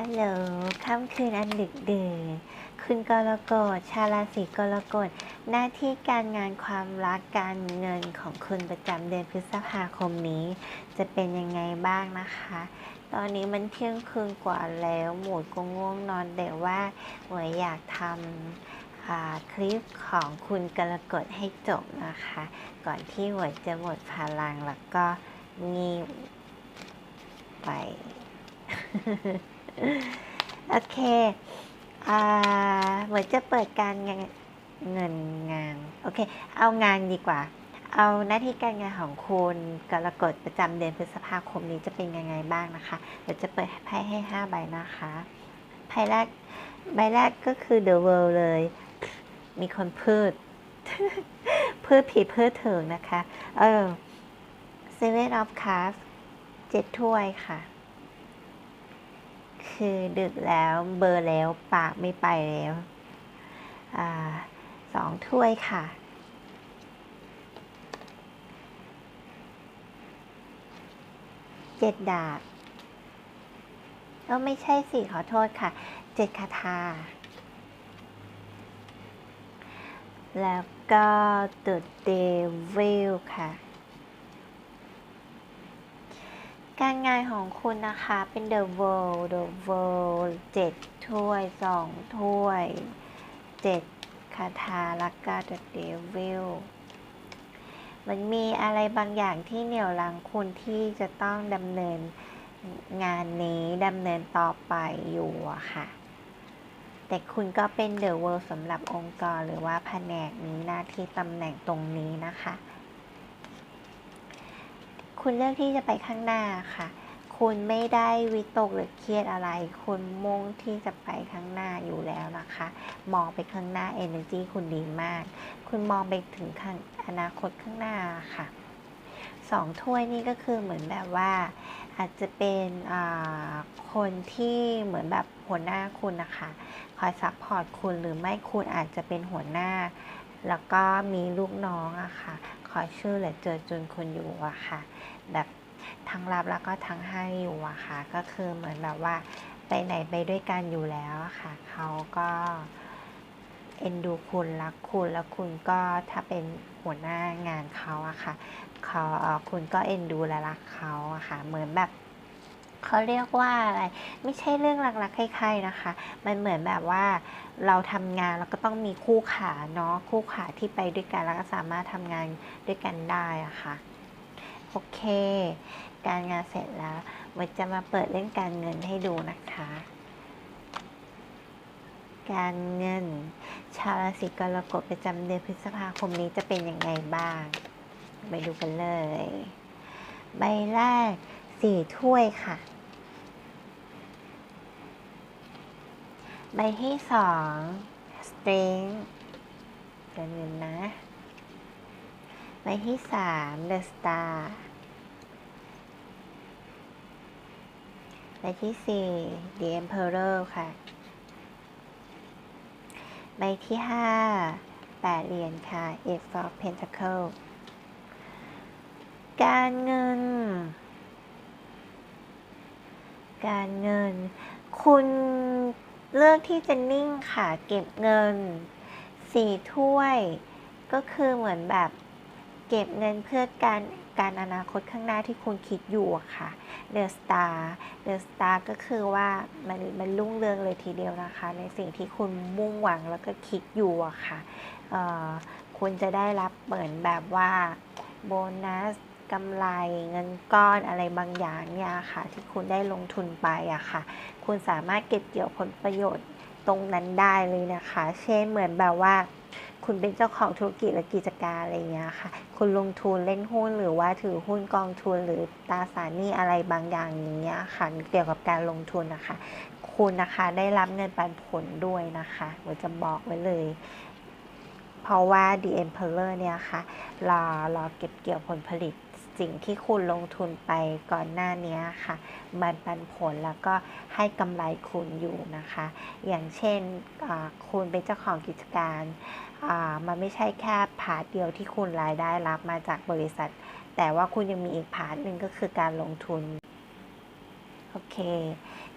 ฮัลโหล ค่ำคืนอันดึกดื่น คุณกรกฎ ชาวราศีกรกฎ หน้าที่การงานความรักการเงินของคุณประจำเดือนพฤษภาคมนี้ จะเป็นยังไงบ้างนะคะ ตอนนี้มันเที่ยงคืนกว่าแล้ว หมูก็ง่วงนอนแต่ว่าหวยอยากทำคลิปของคุณกรกฎให้จบนะคะ ก่อนที่หวยจะหมดพลังแล้วก็งีบไป โอเคอ่าเหมือนจะเปิดการงานเงินงาน โอเค เอางานดีกว่า เอาหน้าที่การงานของคุณกรกฎประจำเดือนพฤษภาคมนี้จะเป็นยังไงบ้างนะคะ เดี๋ยวจะเปิดไพ่ให้ 5 ใบนะคะไพ่แรกใบแรกก็คือ The World เลย มีคนพืชพืชผิดพืชเถึงนะคะ เออ Seven of Cups เจ็ดถ้วยค่ะ คือดึกแล้วเบอร์แล้วปากไม่ไปแล้วอสองถ้วยค่ะ เจ็ดดาบเออไม่ใช่สิขอโทษค่ะ เจ็ดคาถาแล้วก็ The Devil ค่ะ การงานของคุณนะคะเป็น The World The World เจ็ดถ้วยสองถ้วยเจ็ดคาถาล้วก็ The Devil มันมีอะไรบางอย่างที่เหนี่ยวรังคุณที่จะต้องดำเนินงานนี้ดำเนินต่อไปอยู่อะค่ะ แต่คุณก็เป็น The World สำหรับองค์กรหรือว่าแผนกนี้หน้าที่ตำแหน่งตรงนี้นะคะ คุณเลือกที่จะไปข้างหน้าค่ะ คุณไม่ได้วิตกหรือเครียดอะไร คุณมุ่งที่จะไปข้างหน้าอยู่แล้วนะคะ มองไปข้างหน้า energy คุณดีมาก คุณมองไปถึงข้างอนาคตข้างหน้าค่ะสองถ้วยนี่ก็คือเหมือนแบบว่า อาจจะเป็นคนที่เหมือนแบบหัวหน้าคุณนะคะคอยซัพพอร์ตคุณหรือไม่คุณอาจจะเป็นหัวหน้า แล้วก็มีลูกน้องอะค่ะคอยช่วยเหลือเจอจนคุณอยู่อะค่ะ แบบทั้งรับแล้วก็ทั้งให้อยู่อะค่ะ ก็คือเหมือนแบบว่าไปไหนไปด้วยกันอยู่แล้วค่ะ เขาก็เอ็นดูคุณรักคุณแล้วคุณก็ถ้าเป็นหัวหน้างานเขาอะค่ะเขาคุณก็เอ็นดูและรักเขาอะค่ะ เหมือนแบบเขาเรียกว่าอะไร ไม่ใช่เรื่องรักๆใครๆนะคะ มันเหมือนแบบว่าเราทำงานแล้วก็ต้องมีคู่ขาเนาะคู่ขาที่ไปด้วยกันแล้วก็สามารถทำงานด้วยกันได้อะค่ะ โอเค การงานเสร็จแล้วมันจะมาเปิดเล่นการเงินให้ดูนะคะ การเงิน ชาวราศีกรกฎประจำเดือนพฤษภาคมนี้จะเป็นยังไงบ้าง ไปดูกันเลย ใบแรกสี่ถ้วยค่ะ ใบที่สองสตริงการเงินนะ ใบที่สามเดอะสตาร์ใบที่สี่ The Emperor ค่ะ ใบที่ห้าแปดเหรียญค่ะ Eight of Pentacle การเงิน การเงิน คุณเลือกที่จะนิ่งค่ะ เก็บเงินสี่ถ้วย ก็คือเหมือนแบบ เก็บเงินเพื่อการการอนาคตข้างหน้าที่คุณคิดอยู่อะค่ะ The Star The Star ก็คือว่ามันมันรุ่งเรืองเลยทีเดียวนะคะ ในสิ่งที่คุณมุ่งหวังแล้วก็คิดอยู่อะค่ะคุณจะได้รับเหมือนแบบว่าโบนัสกำไรเงินก้อนอะไรบางอย่างเนี่ยค่ะ ที่คุณได้ลงทุนไปอะค่ะ คุณสามารถเก็บเกี่ยวผลประโยชน์ตรงนั้นได้เลยนะคะ เช่นเหมือนแบบว่า คุณเป็นเจ้าของธุรกิจและกิจการอะไรอย่างเงี้ยค่ะ คุณลงทุนเล่นหุ้นหรือว่าถือหุ้นกองทุนหรือตราสารหนี้อะไรบางอย่างอย่างเงี้ยค่ะเกี่ยวกับการลงทุนนะคะ คุณนะคะได้รับเงินปันผลด้วยนะคะเดี๋ยวจะบอกไว้เลย เพราะว่า The Emperor เนี่ยค่ะรอรอเก็บเกี่ยวผลผลิตสิ่งที่คุณลงทุนไปก่อนหน้านี้ค่ะ มันปันผลแล้วก็ให้กำไรคุณอยู่นะคะ อย่างเช่นคุณเป็นเจ้าของกิจการ มันไม่ใช่แค่พาร์ทเดียวที่คุณรายได้รับมาจากบริษัท แต่ว่าคุณยังมีอีกพาร์ทหนึ่งก็คือการลงทุนโอเค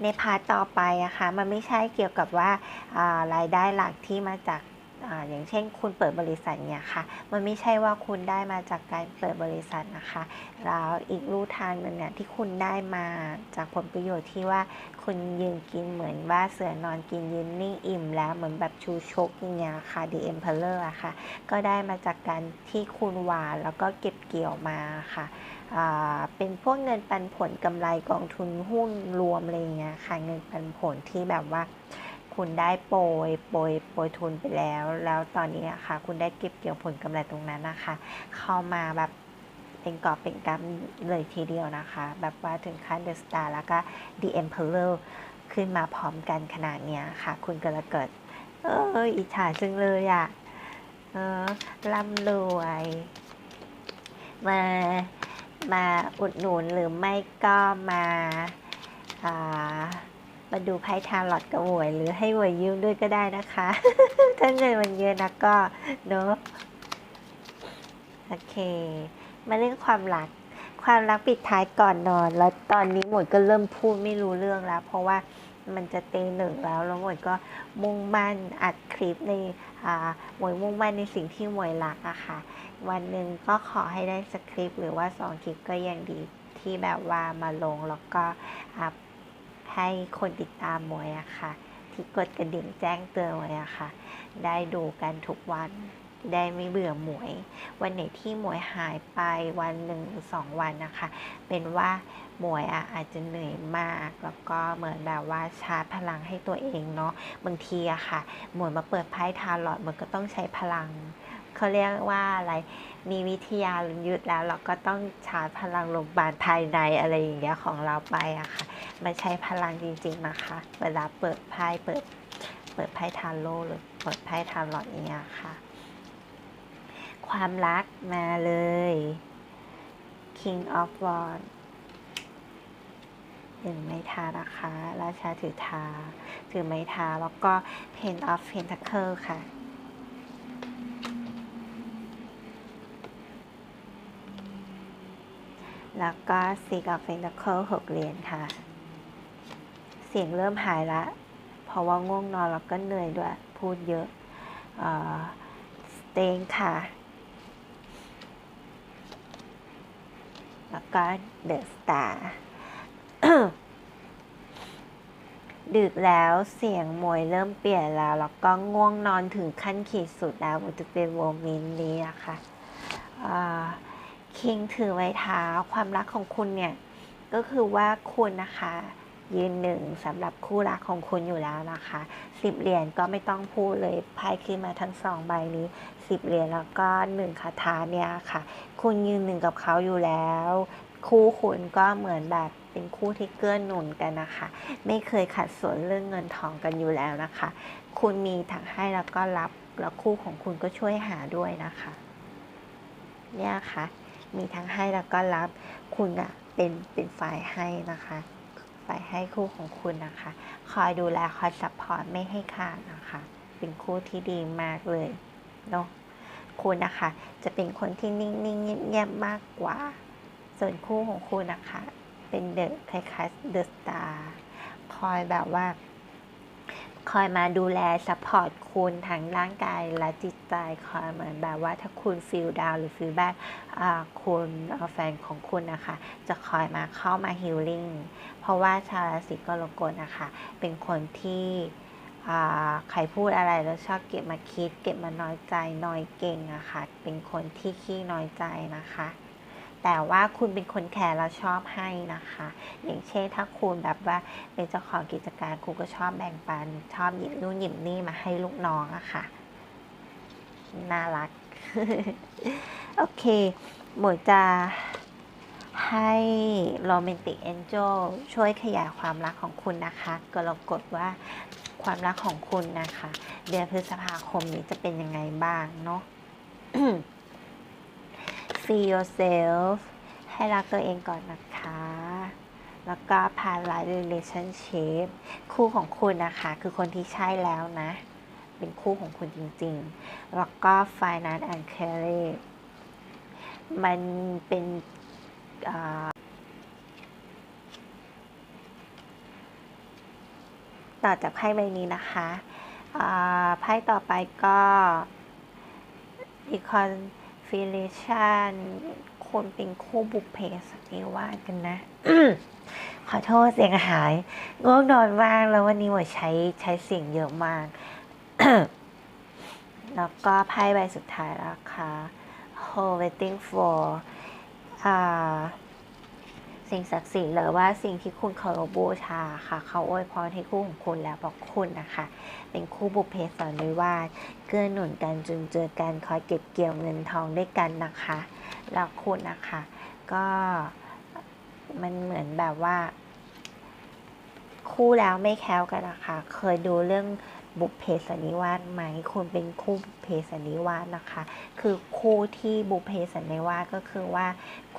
ในพาร์ทต่อไปนะคะมันไม่ใช่เกี่ยวกับว่าอ่ารายได้หลักที่มาจาก อย่างเช่นคุณเปิดบริษัทเนี่ยค่ะ มันไม่ใช่ว่าคุณได้มาจากการเปิดบริษัทนะคะ แล้วอีกรูทางหนึ่งเนี่ยที่คุณได้มาจากผลประโยชน์ที่ว่าคุณยืนกินเหมือนว่าเสือนอนกินยืนนิ่งอิ่มแล้วเหมือนแบบชูชกอย่างเงี้ยค่ะ The Emperor อะค่ะ ก็ได้มาจากการที่คุณหวานแล้วก็เก็บเกี่ยวมาค่ะเป็นพวกเงินปันผลกำไรกองทุนหุ้นรวมอะไรเงี้ยค่ะ เงินปันผลที่แบบว่า คุณได้โปรยโปรยโปรยทุนไปแล้ว แล้วตอนนี้อะค่ะคุณได้เก็บเกี่ยวผลกำไรตรงนั้นนะคะ เข้ามาแบบเป็นกอบเป็นกำเลยทีเดียวนะคะ แบบว่าถึงขั้นเดอะสตาร์แล้วก็ The Emperor ขึ้นมาพร้อมกันขนาดเนี้ยค่ะ คุณก็เลยเกิด เอออิจฉาจังเลยอะเออร่ำรวย มามาอุดหนุนหรือไม่ก็มาอ่า มาดูไพ่ทาร์ลอตกับหวย หรือให้หวยยืมด้วยก็ได้นะคะ ถ้าเงินมันเยอะนะก็เนอะโอเค มาเรื่องความรัก ความรักปิดท้ายก่อนนอน แล้วตอนนี้หมวยก็เริ่มพูดไม่รู้เรื่องแล้ว เพราะว่ามันจะตีหนึ่งแล้วแล้วหมวยก็มุ่งมั่นอัดคลิปในอ่าหมวยมุ่งมั่นในสิ่งที่หมวยรักอะค่ะ วันหนึ่งก็ขอให้ได้สคริปต์หรือว่าสองคลิปก็ยังดีที่แบบว่ามาลงแล้วก็อัพ ให้คนติดตามมวยอะค่ะ ที่กดกระดิ่งแจ้งเตือนหมวยอะค่ะ ได้ดูกันทุกวันได้ไม่เบื่อหมวย วันไหนที่หมวยหายไปวันหนึ่งสองวันนะคะ เป็นว่าหมวยอะอาจจะเหนื่อยมาก แล้วก็เหมือนแบบว่าชาร์จพลังให้ตัวเองเนาะบางทีอะค่ะ หมวยมาเปิดไพ่ทาร์ลอตมันก็ต้องใช้พลัง เขาเรียกว่าอะไร มีวิทยายุทธแล้วเราก็ต้องชาร์จพลังลมบานภายในอะไรอย่างเงี้ยของเราไปอะค่ะ มันใช้พลังจริงๆนะคะ เวลาเปิดไพ่เปิด เปิดไพ่ทาโร่หรือเปิดไพ่ทาร์ลอตเงี้ยค่ะ ความรักมาเลย King of Wands หนึ่งไม้ทานะคะ ราชาถือทา ถือไม้ทา แล้วก็ Ten of Pentacle ค่ะ แล้วก็ Six of Pentacle หกเหรียญค่ะ เสียงเริ่มหายละ เพราะว่าง่วงนอนแล้วก็เหนื่อยด้วย พูดเยอะสเตงค่ะ แล้วก็เดอะสตาร์ดึกแล้วเสียงมวยเริ่มเปลี่ยนแล้ว แล้วก็ง่วงนอนถึงขั้นขีดสุดแล้วมันจะเป็นโวมเมนนี้อะค่ะ คิงถือไว้เท้าความรักของคุณเนี่ย ก็คือว่าคุณนะคะ ยืนหนึ่งสำหรับคู่รักของคุณอยู่แล้วนะคะสิบเหรียญก็ไม่ต้องพูดเลยไพ่ขึ้นมาทั้งสองใบนี้สิบเหรียญแล้วก็หนึ่งคาถาเนี่ยค่ะ คุณยืนหนึ่งกับเขาอยู่แล้ว คู่คุณก็เหมือนแบบเป็นคู่ที่เกื้อหนุนกันนะคะ ไม่เคยขัดสนเรื่องเงินทองกันอยู่แล้วนะคะ คุณมีทั้งให้แล้วก็รับแล้วคู่ของคุณก็ช่วยหาด้วยนะคะ เนี่ยค่ะ มีทั้งให้แล้วก็รับคุณอะเป็นเป็นฝ่ายให้นะคะฝ่ายให้คู่ของคุณนะคะ คอยดูแลคอยซัพพอร์ตไม่ให้ขาดนะคะ เป็นคู่ที่ดีมากเลยเนาะคุณนะคะ จะเป็นคนที่นิ่งๆเงียบๆมากกว่า ส่วนคู่ของคุณนะคะ เป็นเดอะคล้ายๆเดอะสตาร์คอยแบบว่า คอยมาดูแลซัพพอร์ตคุณทั้งร่างกายและจิตใจคอยเหมือนแบบว่าถ้าคุณฟีลดาวหรือฟีลแบ็กคุณแฟนของคุณนะคะ จะคอยมาเข้ามาฮิลลิ่งเพราะว่าชาวราศีกรกฎนะคะ เป็นคนที่ใครพูดอะไรแล้วชอบเก็บมาคิด เก็บมาน้อยใจน้อยเก่งอะคะ่ะเป็นคนที่ขี้น้อยใจนะคะ แต่ว่าคุณเป็นคนแคร์แล้วชอบให้นะคะ อย่างเช่นถ้าคุณแบบว่าเป็นเจ้าของกิจการคุณก็ชอบแบ่งปัน ชอบหยิบนู่นหยิบนี่มาให้ลูกน้องอะค่ะ น่ารัก โอเค หมวยจะให้โรแมนติกแอนเจลช่วยขยายความรักของคุณนะคะ ก็ลองกดว่าความรักของคุณนะคะ เดือนพฤษภาคมนี้จะเป็นยังไงบ้างเนาะ Feel yourself ให้รักตัวเองก่อนนะคะ แล้วก็ Parallel relationship คู่ของคุณนะคะ คือคนที่ใช่แล้วนะ เป็นคู่ของคุณจริงๆ แล้วก็ Finance and Career มันเป็นต่อจากไพ่ใบนี้นะคะอ่าไพ่ต่อไปก็ ฟิลิชันคนเป็นคู่บุกเพสันนิวากันนะ ขอโทษเสียงหายง่วงนอนมากแล้ววันนี้หมดใช้ใช้เสียงเยอะมาก แล้วก็ไพ่ใบสุดท้ายแล้วค่ะ Hold waiting for อ่า สิ่งศักดิ์สิทธิ์หรือว่าสิ่งที่คุณเคารพบูชาค่ะ เขาอวยพรให้คู่ของคุณแล้วบอกคุณนะคะ เป็นคู่บุพเพสันนิวาสเกื้อหนุนกันจนเจอกันคอยเก็บเกี่ยวเงินทองด้วยกันนะคะ แล้วคุณนะคะ ก็มันเหมือนแบบว่า คู่แล้วไม่แคล้วกันนะคะ เคยดูเรื่อง บุพเพสันนิวาสไหมคุณเป็นคู่บุพเพสันนิวาสนะคะ คือคู่ที่บุพเพสันนิวาสก็คือว่า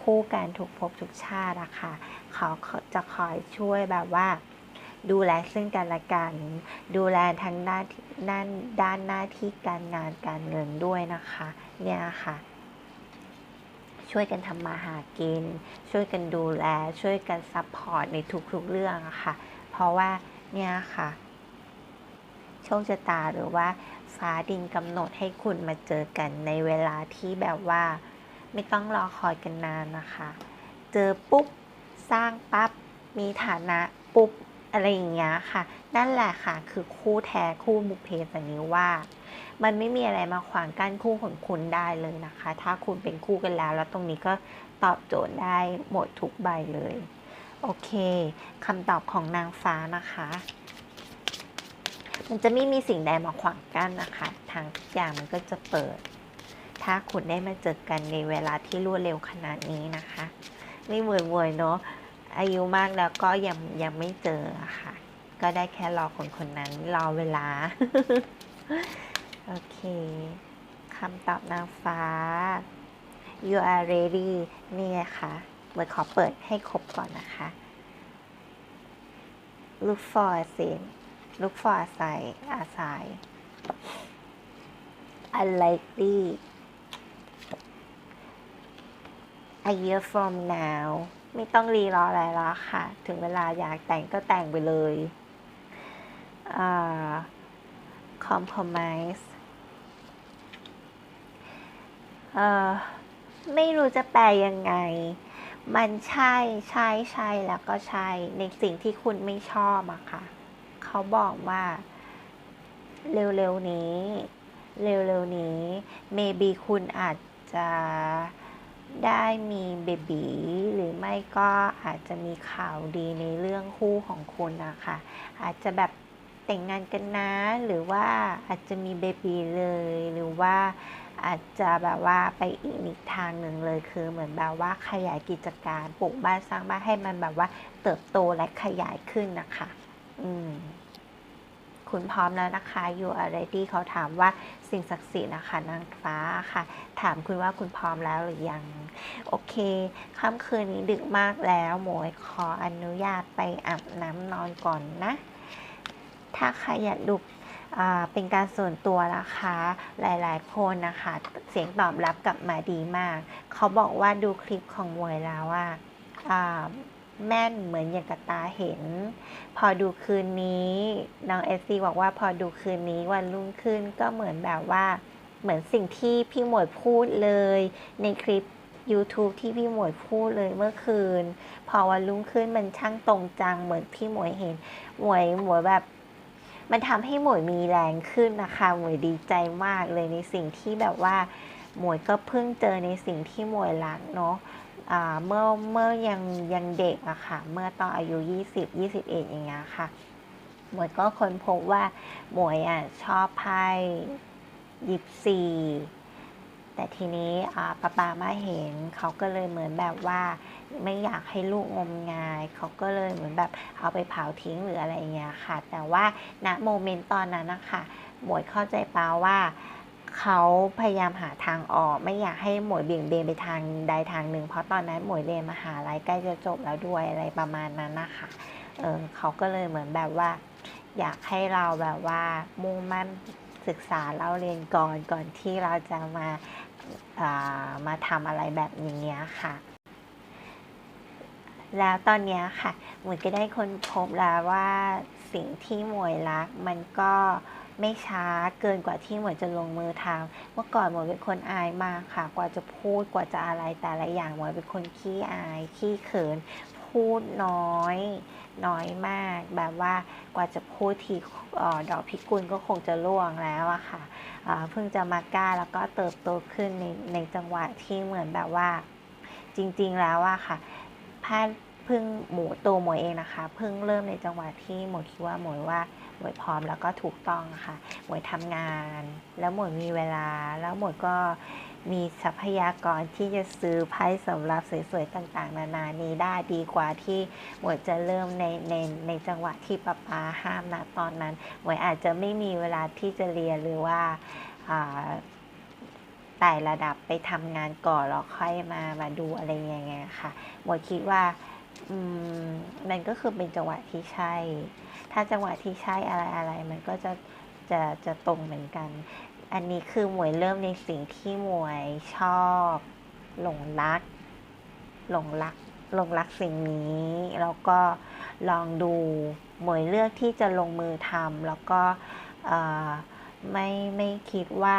คู่การถูกภพทุกชาติอะค่ะเขาจะคอยช่วยแบบว่า ดูแลซึ่งกันและกัน ดูแลทั้งด้านด้านด้านหน้าที่การงานการเงินด้วยนะคะ เนี่ยค่ะช่วยกันทำมาหากิน ช่วยกันดูแล ช่วยกันซัพพอร์ตในทุกๆเรื่องะค่ะ เพราะว่าเนี่ยค่ะ คชะตาหรือว่าฟ้าดินกำหนดให้คุณมาเจอกันในเวลาที่แบบว่า ไม่ต้องรอคอยกันนานนะคะ เจอปุ๊บ สร้างปั๊บ มีฐานะปุ๊บ อะไรอย่างเงี้ยค่ะ นั่นแหละค่ะ คือคู่แท้คู่บุพเพสันนิวาสมันไม่มีอะไรมาขวางกั้นคู่ของคุณได้เลยนะคะ ถ้าคุณเป็นคู่กันแล้ว แล้วตรงนี้ก็ตอบโจทย์ได้หมดทุกใบเลย โอเคคำตอบของนางฟ้านะคะ มันจะไม่มีสิ่งใดมาขวางกั้นนะคะทางทุกอย่างมันก็จะเปิด ถ้าคุณได้มาเจอกันในเวลาที่รวดเร็วขนาดนี้นะคะไม่เวยๆเนาะอายุมากแล้วก็ยังยังไม่เจอะค่ะ ก็ได้แค่รอคนคนนั้นรอเวลา โอเคคำตอบนางฟ้า you are ready นี่ค่ะเมื่อขอเปิดให้ครบก่อนนะคะ look for a scene look for a sign a sign unlikely a year from now ไม่ต้องรีรออะไรแล้วค่ะ ถึงเวลาอยากแต่งก็แต่งไปเลยอ่า compromise ไม่รู้จะแปลยังไง มันใช่ ใช่ ใช่ แล้วก็ใช่ ในสิ่งที่คุณไม่ชอบอะค่ะ เขาบอกว่าเร็วๆนี้ เร็วๆนี้ maybe คุณอาจจะได้มีเบบีหรือไม่ก็อาจจะมีข่าวดีในเรื่องคู่ของคุณนะคะอาจจะแบบแต่งงานกันนะ หรือว่าอาจจะมีเบบีเลย หรือว่าอาจจะแบบว่าไปอีกอีกทางหนึ่งเลยคือเหมือนแบบว่าขยายกิจการปลูกบ้านสร้างบ้านให้มันแบบว่าเติบโตและขยายขึ้นนะคะ อืม คุณพร้อมแล้วนะคะอยู่อะไรที่เขาถามว่าสิ่งศักดิ์สิทธิ์นะคะนางฟ้าค่ะ ถามคุณว่าคุณพร้อมแล้วหรือยัง โอเคค่ำคืนนี้ดึกมากแล้วหมวยขออนุญาตไปอาบน้ำนอนก่อนนะ ถ้าใครอยากดูเป็นการส่วนตัวนะคะ หลายๆ คนนะคะ เสียงตอบรับกลับมาดีมาก เขาบอกว่าดูคลิปของมวยแล้วว่า แม่นเหมือนอย่างกับตาเห็น พอดูคืนนี้น้องเอสซีบอกว่าพอดูคืนนี้วันรุ่งขึ้นก็เหมือนแบบว่า เหมือนสิ่งที่พี่หมวยพูดเลย ในคลิป YouTube ที่พี่หมวยพูดเลยเมื่อคืน พอวันรุ่งขึ้นมันช่างตรงจังเหมือนพี่หมวยเห็น หมวยหมวยแบบ มันทำให้หมวยมีแรงขึ้นนะคะ หมวยดีใจมากเลยในสิ่งที่แบบว่า หมวยก็เพิ่งเจอในสิ่งที่หมวยรักเนาะ เมื่อเมื่อยังยังเด็กอะค่ะ เมื่อตอนอายุ 20 21อย่างเงี้ยค่ะ หมวยก็ค้นพบว่าหมวยอะชอบไพ่ยิปซีแต่ทีนี้อ่าป้าปามาเห็นเขาก็เลยเหมือนแบบว่า ไม่อยากให้ลูกงมงาย เขาก็เลยเหมือนแบบเอาไปเผาทิ้งหรืออะไรเงี้ยค่ะ แต่ว่าณโมเมนต์ตอนนั้นนะคะหมวยเข้าใจป้าว่า เขาพยายามหาทางออก ไม่อยากให้หมวยเบี่ยงเบนไปทางใดทางหนึ่ง เพราะตอนนั้นหมวยเรียนมหาลัยใกล้จะจบแล้วด้วยอะไรประมาณนั้นนะคะเออเขาก็เลยเหมือนแบบว่า อยากให้เราแบบว่ามุ่งมั่นศึกษาเล่าเรียนก่อนก่อนที่เราจะมาอามาทำอะไรแบบอย่างเงี้ยค่ะ แล้วตอนนี้ค่ะหมวยก็ได้ค้นพบแล้วว่าสิ่งที่หมวยรักมันก็ ไม่ช้าเกินกว่าที่หมวยจะลงมือทำเมื่อก่อนหมวยเป็นคนอายมากค่ะ กว่าจะพูดกว่าจะอะไรแต่ละอย่างหมวยเป็นคนขี้อายขี้เขิน พูดน้อย น้อยมาก แบบว่ากว่าจะพูดทีออดอกพิกุลก็คงจะร่วงแล้วอะค่ะเพิ่งจะมากล้าแล้วก็เติบโตขึ้นในในจังหวะที่เหมือนแบบว่า จริง ๆ แล้วอะค่ะพาเพิ่งหมูตัวหมวยเองนะคะ เพิ่งเริ่มในจังหวะที่หมวยคิดว่าหมวยว่า หมวยพร้อมแล้วก็ถูกต้องค่ะ หมวยทำงาน แล้วหมวยมีเวลา แล้วหมวยก็มีทรัพยากรที่จะซื้อไพ่สำหรับสวยๆต่างๆ นานานี้ได้ดีกว่าที่หมวยจะเริ่มในในในจังหวะที่ป้าปาห้ามนะตอนนั้น หมวยอาจจะไม่มีเวลาที่จะเรียนหรือว่าไต่ระดับไปทำงานก่อนแล้วค่อยมามาดูอะไรอย่างเงี้ยค่ะหมวยคิดว่าอืมมันก็คือเป็นจังหวะที่ใช่ ถ้าจังหวะที่ใช่อะไรอะไรมันก็จะจะจะตรงเหมือนกัน อันนี้คือหมวยเริ่มในสิ่งที่หมวยชอบ หลงรัก หลงรักหลงรักสิ่งนี้ แล้วก็ลองดูหมวยเลือกที่จะลงมือทำแล้วก็ไม่ไม่คิดว่า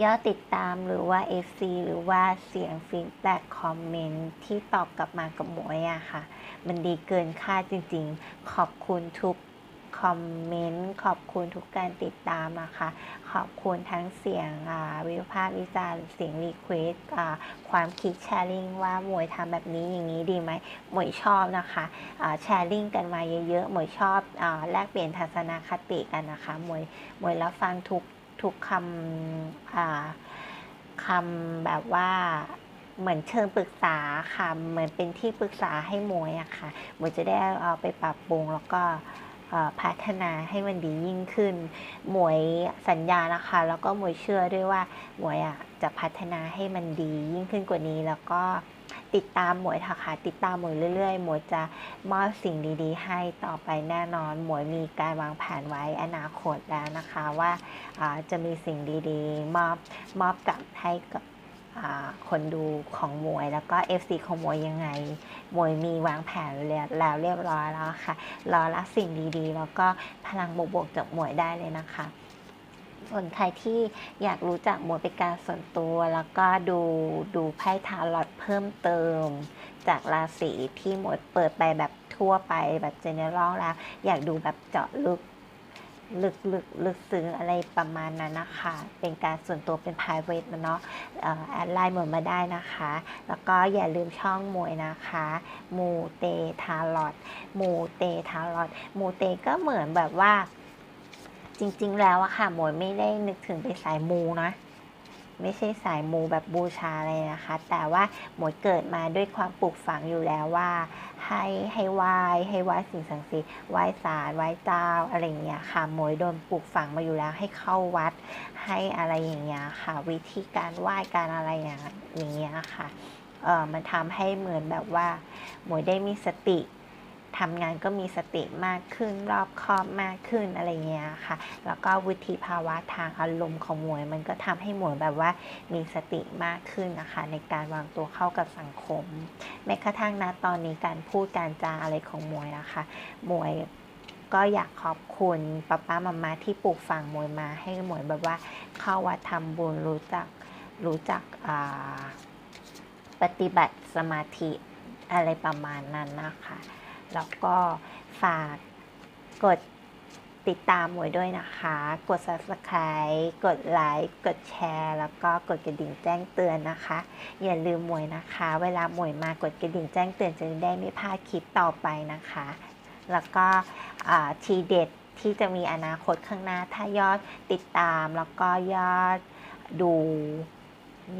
ยอดติดตามหรือว่า FC หรือว่าเสียงฟีดแบ็กคอมเมนต์ที่ตอบกลับมากับหมวยอะค่ะ มันดีเกินคาดจริงๆ ขอบคุณทุกคอมเมนต์ขอบคุณทุกการติดตามนะคะ ขอบคุณทั้งเสียงวิพากษ์วิจารณ์เสียงรีเควสต์ความคิดแชร์ลิงว่าหมวยทำแบบนี้อย่างนี้ดีไหมหมวยชอบนะคะแชร์ลิงกันมาเยอะๆหมวยชอบอแลกเปลี่ยนทัศนคติกันนะคะหมวยหมวยรับฟังทุก ทุกคำคำแบบว่าเหมือนเชิงปรึกษาค่ะ เหมือนเป็นที่ปรึกษาให้หมวยอะค่ะหมวยจะได้เอาไปปรับปรุงแล้วก็พัฒนาให้มันดียิ่งขึ้น หมวยสัญญานะคะ แล้วก็หมวยเชื่อด้วยว่าหมวยอะจะพัฒนาให้มันดียิ่งขึ้นกว่านี้แล้วก็ ติดตามหมวยเถอะค่ะ ติดตามหมวยเรื่อยๆ หมวยจะมอบสิ่งดีๆ ให้ต่อไปแน่นอน หมวยมีการวางแผนไว้อนาคตแล้วนะคะว่าจะมีสิ่งดีๆ มอบมอบกลับให้กับคนดูของหมวยแล้วก็ FC ของหมวยยังไงหมวยมีวางแผนแล้วเรียบร้อยแล้วค่ะ รอรับสิ่งดีๆ แล้วก็พลังบวกๆจากหมวยได้เลยนะคะ ส่วนใครที่อยากรู้จักหมวยเป็นการส่วนตัว แล้วก็ดูดูไพ่ทาร์ลอตเพิ่มเติม จากราศีที่หมวยเปิดไปแบบทั่วไปแบบเจเนอเรลแล้ว อยากดูแบบเจาะลึกลึกลึกลึกซึ้งอะไรประมาณนั้นนะคะ เป็นการส่วนตัวเป็น private นเนาะแอดไลน์หมวยมาได้นะคะ แล้วก็อย่าลืมช่องมวยนะคะ มูเตทาลอตมูเตทารอตมูเตก็เหมือนแบบว่า จริง ๆ แล้วอะค่ะหมวยไม่ได้นึกถึงไปสายมูนะไม่ใช่สายมูแบบบูชาเลยนะคะ แต่ว่าหมวยเกิดมาด้วยความปลูกฝังอยู่แล้วว่า ให้ให้ไหว้ให้ไหว้สิ่งศักดิ์สิทธิ์ไหว้ศาลไหว้เจ้าอะไรอย่างเงี้ยค่ะหมวยโดนปลูกฝังมาอยู่แล้วให้เข้าวัด ให้อะไรอย่างเงี้ยค่ะ วิธีการไหว้การอะไรอย่างอย่างเงี้ยค่ะเออมันทำให้เหมือนแบบว่า หมวยได้มีสติ ทำงานก็มีสติมากขึ้น รอบคอบมากขึ้นอะไรเงี้ยค่ะ แล้วก็วุฒิภาวะทางอารมณ์ของหมวย มันก็ทำให้หมวยแบบว่ามีสติมากขึ้นนะคะ ในการวางตัวเข้ากับสังคม แม้กระทั่งนะตอนนี้การพูดการจาอะไรของหมวยนะคะหมวยก็อยากขอบคุณป้าป้ามามาที่ปลูกฝังหมวยมา ให้หมวยแบบว่าเข้าวัดทำบุญรู้จักรู้จักปฏิบัติสมาธิอะไรประมาณนั้นนะคะ แล้วก็ฝากกดติดตามหมวยด้วยนะคะ กด subscribe กดไลค์ กดแชร์ แล้วก็กดกระดิ่งแจ้งเตือนนะคะ อย่าลืมหมวยนะคะ เวลาหมวยมากดกระดิ่งแจ้งเตือนจะได้ไม่พลาดคลิปต่อไปนะคะ แล้วก็ทีเด็ดที่จะมีอนาคตข้างหน้า ถ้ายอดติดตามแล้วก็ยอดดู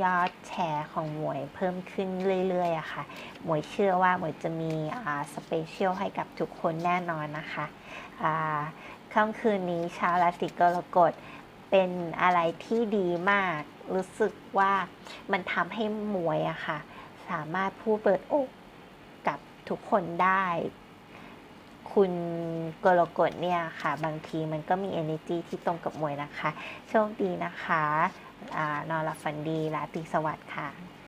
ยอดแชร์ของหมวยเพิ่มขึ้นเรื่อยๆอะค่ะ หมวยเชื่อว่าหมวยจะมีอ่าสเปเชียลให้กับทุกคนแน่นอนนะคะอ่าค่ำคืนนี้ชาวราศีกรกฎเป็นอะไรที่ดีมาก รู้สึกว่ามันทำให้หมวยอะค่ะ สามารถพูดเปิดอกกับทุกคนได้คุณกรกฎเนี่ยค่ะ บางทีมันก็มี energy ที่ตรงกับหมวยนะคะ โชคดีนะคะ นอนหลับฝันดีราตรีสวัสดิ์ค่ะ